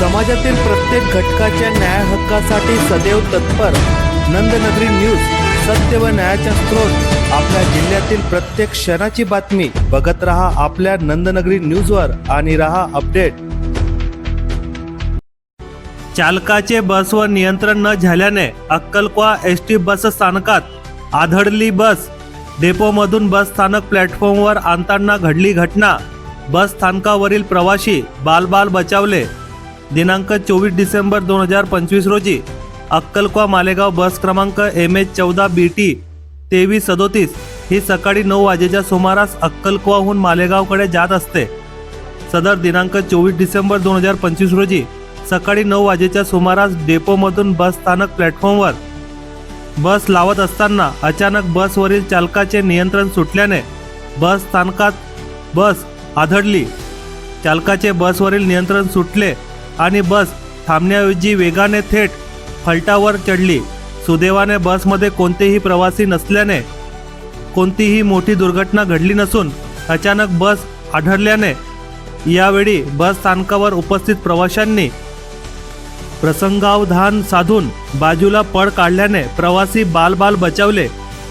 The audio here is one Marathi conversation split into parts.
समाजातील प्रत्येक घटकाच्या न्याय हक्कासाठी सदैव तत्पर. नंदनगरी न्यूज सत्य व न्यायाचा स्रोत. आपल्या जिल्ह्यातील प्रत्येक क्षणाची बातमी. बघत रहा आपल्या नंदनगरी न्यूजवर आणि रहा अपडेट. चालकाचे बसवर नियंत्रण न झाल्याने अक्कलकोवा एस टी बस स्थानकात आधळली बस. डेपोमधून बस स्थानक प्लॅटफॉर्मवर आणताना घडली घटना. बस स्थानकावरील प्रवाशी बालबाल बचावले. दिनांक चोवीस डिसेंबर दोन हजार पंचवीस रोजी अक्कलकुवा मालेगाव बस क्रमांक एम एच चौदा बी टी तेवीस सदोतीस ही सकाळी नऊ वाजेच्या सुमारास अक्कलकोवाहून मालेगावकडे जात असते. सदर दिनांक चोवीस डिसेंबर दोन हजार पंचवीस रोजी सकाळी नऊ वाजेच्या सुमारास डेपोमधून बस स्थानक प्लॅटफॉर्मवर बस लावत असताना अचानक बसवरील चालकाचे नियंत्रण सुटल्याने बस स्थानकात बस आधडली चालकाचे बसवरील नियंत्रण सुटले. आणि बस थांबण्याऐवजी वेगाने थेट फलटावर चढली. सुदैवाने बसमध्ये कोणतेही प्रवासी नसल्याने कोणतीही मोठी दुर्घटना घडली नसून अचानक बस आढळल्याने यावेळी बस स्थानकावर उपस्थित प्रवाशांनी प्रसंगावधान साधून बाजूला पळ काढल्याने प्रवासी बालबाल बचावले.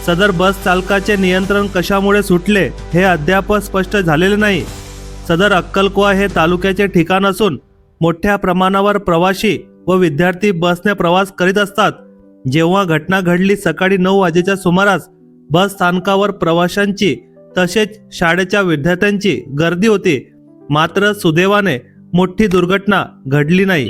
सदर बस चालकाचे नियंत्रण कशामुळे सुटले हे अद्याप स्पष्ट झालेले नाही. सदर अक्कलकोवा हे तालुक्याचे ठिकाण असून मोठ्या प्रमाणावर प्रवासी व विद्यार्थी बसने प्रवास करीत असतात. जेव्हा घटना घडली सकाळी नऊ वाजेच्या सुमारास बस स्थानकावर प्रवाशांची तसेच शाळेच्या विद्यार्थ्यांची गर्दी होती. मात्र सुदैवाने मोठी दुर्घटना घडली नाही.